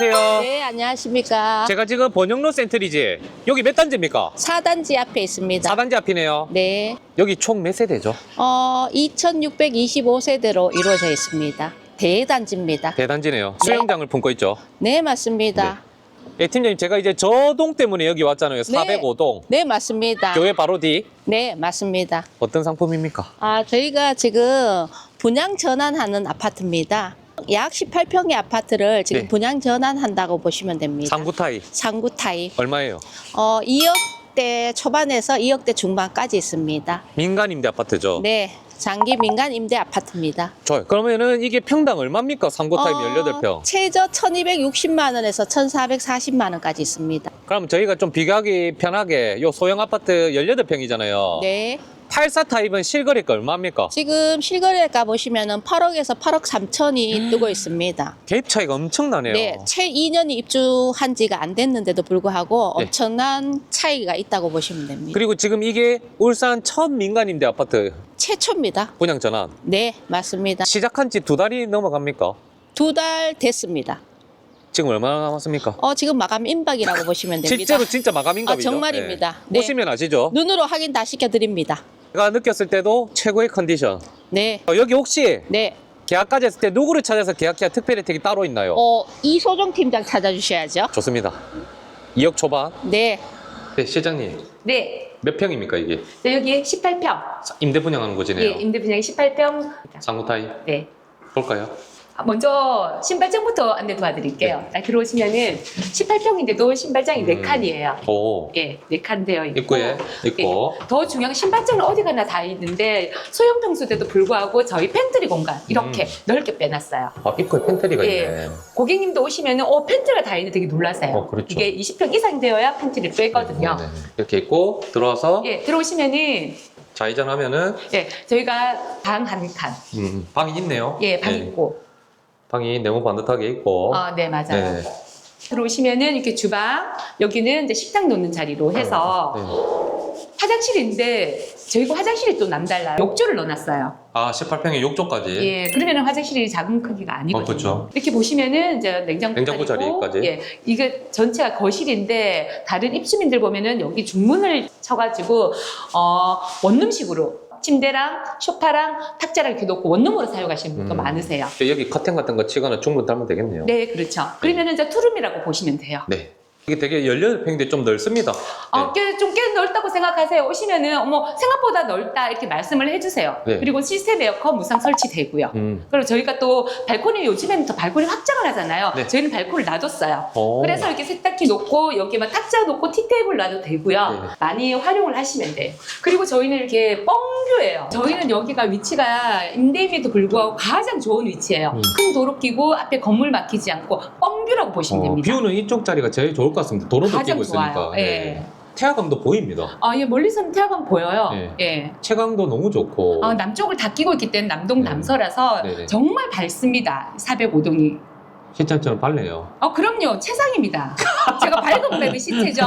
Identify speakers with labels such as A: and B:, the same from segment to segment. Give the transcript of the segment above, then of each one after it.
A: 안녕하세요.
B: 네, 안녕하십니까.
A: 제가 지금 번영로 센트리지 여기 몇 단지입니까?
B: 4단지 앞에 있습니다.
A: 4단지 앞이네요.
B: 네.
A: 여기 총 몇 세대죠?
B: 어, 2625세대로 이루어져 있습니다. 대단지입니다.
A: 대단지네요.
B: 네.
A: 수영장을 품고 있죠.
B: 네, 맞습니다.
A: 예, 팀장님 제가 이제 저동 때문에 여기 왔잖아요.
B: 네.
A: 405동.
B: 네, 맞습니다.
A: 교회 바로 뒤
B: 네, 맞습니다.
A: 어떤 상품입니까?
B: 아, 저희가 지금 분양 전환하는 아파트입니다. 약 18평의 아파트를 지금
A: 네.
B: 분양 전환한다고 보시면 됩니다.
A: 상구타이
B: 상구 타입.
A: 얼마예요?
B: 어, 2억대 초반에서 2억대 중반까지 있습니다.
A: 민간 임대 아파트죠.
B: 네, 장기 민간 임대 아파트입니다.
A: 좋아요. 그러면은 이게 평당 얼마입니까? 상구타입
B: 어,
A: 18평.
B: 최저 1260만 원에서 1440만 원까지 있습니다.
A: 그럼 저희가 좀 비교하기 편하게 요 소형 아파트 18평이잖아요.
B: 네.
A: 84 타입은 실거래가 얼마입니까?
B: 지금 실거래가 보시면은 8억에서 8억 3천이 뜨고 있습니다.
A: 갭 차이가 엄청나네요.
B: 네, 채 2년이 입주한 지가 안 됐는데도 불구하고
A: 네.
B: 엄청난 차이가 있다고 보시면 됩니다.
A: 그리고 지금 이게 울산 첫 민간 임대 아파트
B: 최초입니다.
A: 분양 전환
B: 네, 맞습니다.
A: 시작한 지 두 달이 넘어갑니까?
B: 두 달 됐습니다.
A: 지금 얼마나 남았습니까?
B: 어, 지금 마감 임박이라고 보시면 됩니다.
A: 실제로 진짜 마감인가이죠?
B: 아, 정말입니다. 네.
A: 보시면 아시죠?
B: 눈으로 확인 다 시켜드립니다.
A: 제가 느꼈을 때도 최고의 컨디션.
B: 네,
A: 어, 여기 혹시
B: 네.
A: 계약까지 했을 때 누구를 찾아서 계약해야 특별 혜택이 따로 있나요?
B: 어, 이소정 팀장 찾아주셔야죠.
A: 좋습니다. 2억 초반.
B: 네,
A: 네, 시장님.
C: 네.
A: 몇 평입니까 이게?
C: 네, 여기 18평.
A: 임대 분양하는 곳이네요.
C: 예, 임대 분양이 18평.
A: 상구타이
C: 네.
A: 볼까요?
C: 아, 먼저 신발장부터 안내 도와드릴게요. 딱 들어오시면은 18평인데도 신발장이 네
A: 음.
C: 칸이에요.
A: 오.
C: 예, 네 칸 되어 있고.
A: 입구에 있고.
C: 예, 더 중요한 건 신발장은 어디 가나 다 있는데 소형 평수대도 불구하고 저희 팬트리 공간 이렇게
A: 음.
C: 넓게 빼놨어요.
A: 아, 입구에 팬트리가
C: 예.
A: 있네.
C: 고객님도 오시면은 어 팬트리가 다 있는데 되게 놀라세요.
A: 어, 그렇죠.
C: 이게 20평 이상 되어야 팬트리를 빼거든요.
A: 네, 네, 네. 이렇게 있고 들어와서
C: 예, 들어오시면은
A: 좌회전하면은
C: 예, 저희가 방 한 칸,
A: 음, 방이 있네요.
C: 예, 방
A: 네.
C: 있고,
A: 방이 네모 반듯하게 있고.
C: 아, 네, 맞아요.
A: 네.
C: 들어오시면은 이렇게 주방, 여기는 이제 식당 놓는 자리로 해서
A: 네.
C: 화장실인데 저희가 화장실이 또 남달라요. 욕조를 넣어놨어요.
A: 아, 18평에 욕조까지.
C: 예, 그러면은 화장실이 작은 크기가 아니거든요.
A: 어, 그렇죠.
C: 이렇게 보시면은 이제 냉장고,
A: 냉장고
C: 자리고,
A: 자리까지.
C: 예, 이게 전체가 거실인데 다른 입주민들 보면은 여기 중문을 쳐가지고 어 원룸식으로 침대랑 소파랑 탁자랑 이렇게 놓고 원룸으로 사용하시는 분도
A: 음.
C: 많으세요.
A: 여기 커튼 같은 거 치거나 충분 달면 되겠네요.
C: 네, 그렇죠. 그러면은 이제 투룸이라고 보시면 돼요.
A: 네. 이게 되게 18평인데 좀 넓습니다.
C: 어, 꽤, 좀 꽤 넓다고 생각하세요. 오시면은, 어머, 생각보다 넓다. 이렇게 말씀을 해주세요.
A: 네.
C: 그리고 시스템 에어컨 무상 설치되고요.
A: 음.
C: 그리고 저희가 또 발코니 요즘에는 더 발코니 확장을 하잖아요.
A: 네.
C: 저희는 발코니를 놔뒀어요.
A: 오.
C: 그래서 이렇게 세탁기 놓고 여기 막 탁자 놓고 티테이블 놔도 되고요.
A: 네.
C: 많이 활용을 하시면 돼요. 그리고 저희는 이렇게 뻥뷰예요. 저희는 여기가 위치가 임대임에도 불구하고 가장 좋은 위치예요.
A: 음.
C: 큰 도로 끼고 앞에 건물 막히지 않고 뻥뷰라고 보시면
A: 어,
C: 됩니다.
A: 뷰는 이쪽 자리가 제일 좋을 것 같습니다. 도로도
C: 가장
A: 끼고 있으니까.
C: 좋아요. 예.
A: 태화강도 보입니다.
C: 아, 예, 멀리서는 태화강 보여요.
A: 네.
C: 예.
A: 채광도 너무 좋고.
C: 아, 남쪽을 다 끼고 있기 때문에 남동
A: 네.
C: 남서라서
A: 네네.
C: 정말 밝습니다. 405동이.
A: 시장처럼 밝네요.
C: 어, 그럼요. 최상입니다. 제가 밝은 맵의 시체죠.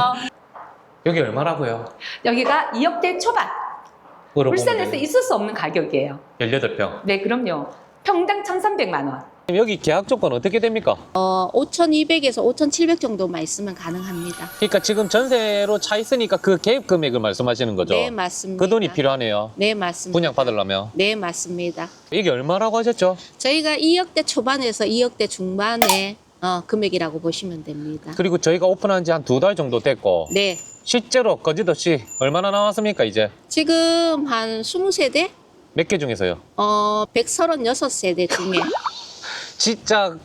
A: 여기 얼마라고요?
C: 여기가 2억대 초반. 울산에서 있을 수 없는 가격이에요.
A: 18평.
C: 네, 그럼요. 평당 1,300만 원.
A: 여기 계약 조건 어떻게 됩니까?
B: 어, 5,200에서 5,700 정도만 있으면 가능합니다.
A: 그러니까 지금 전세로 차 있으니까 그 계획 금액을 말씀하시는 거죠?
B: 네, 맞습니다.
A: 그 돈이 필요하네요.
B: 네, 맞습니다.
A: 분양 받으려면.
B: 네, 맞습니다.
A: 이게 얼마라고 하셨죠?
B: 저희가 2억대 초반에서 2억대 중반의 어, 금액이라고 보시면 됩니다.
A: 그리고 저희가 오픈한 지 한 두 달 정도 됐고
B: 네,
A: 실제로 거짓 없이 얼마나 나왔습니까 이제?
B: 지금 한 20세대?
A: 몇 개 중에서요?
B: 어, 136세대 중에.
A: 진짜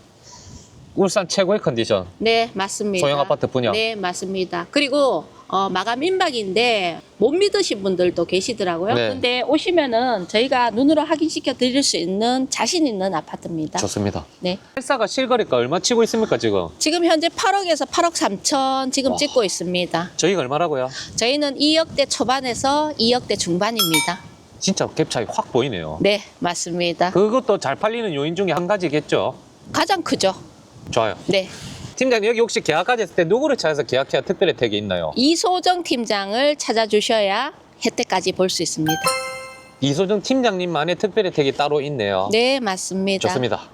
A: 울산 최고의 컨디션
B: 네, 맞습니다.
A: 소형 아파트 분양.
B: 네, 맞습니다. 그리고 어, 마감 임박인데 못 믿으신 분들도 계시더라고요.
A: 네.
B: 근데 오시면은 저희가 눈으로 확인시켜 드릴 수 있는 자신 있는 아파트입니다.
A: 좋습니다.
B: 네.
A: 헬사가 실거래가 얼마 치고 있습니까 지금?
B: 지금 현재 8억에서 8억 3천 지금
A: 와.
B: 찍고 있습니다.
A: 저희가 얼마라고요?
B: 저희는 2억대 초반에서 2억대 중반입니다.
A: 진짜 갭 차이 확 보이네요.
B: 네, 맞습니다.
A: 그것도 잘 팔리는 요인 중에 한 가지겠죠.
B: 가장 크죠.
A: 좋아요.
B: 네.
A: 팀장님 여기 혹시 계약까지 했을 때 누구를 찾아서 계약해야 특별 혜택이 있나요?
B: 이소정 팀장을 찾아주셔야 혜택까지 볼 수 있습니다.
A: 이소정 팀장님만의 특별 혜택이 따로 있네요.
B: 네, 맞습니다.
A: 좋습니다.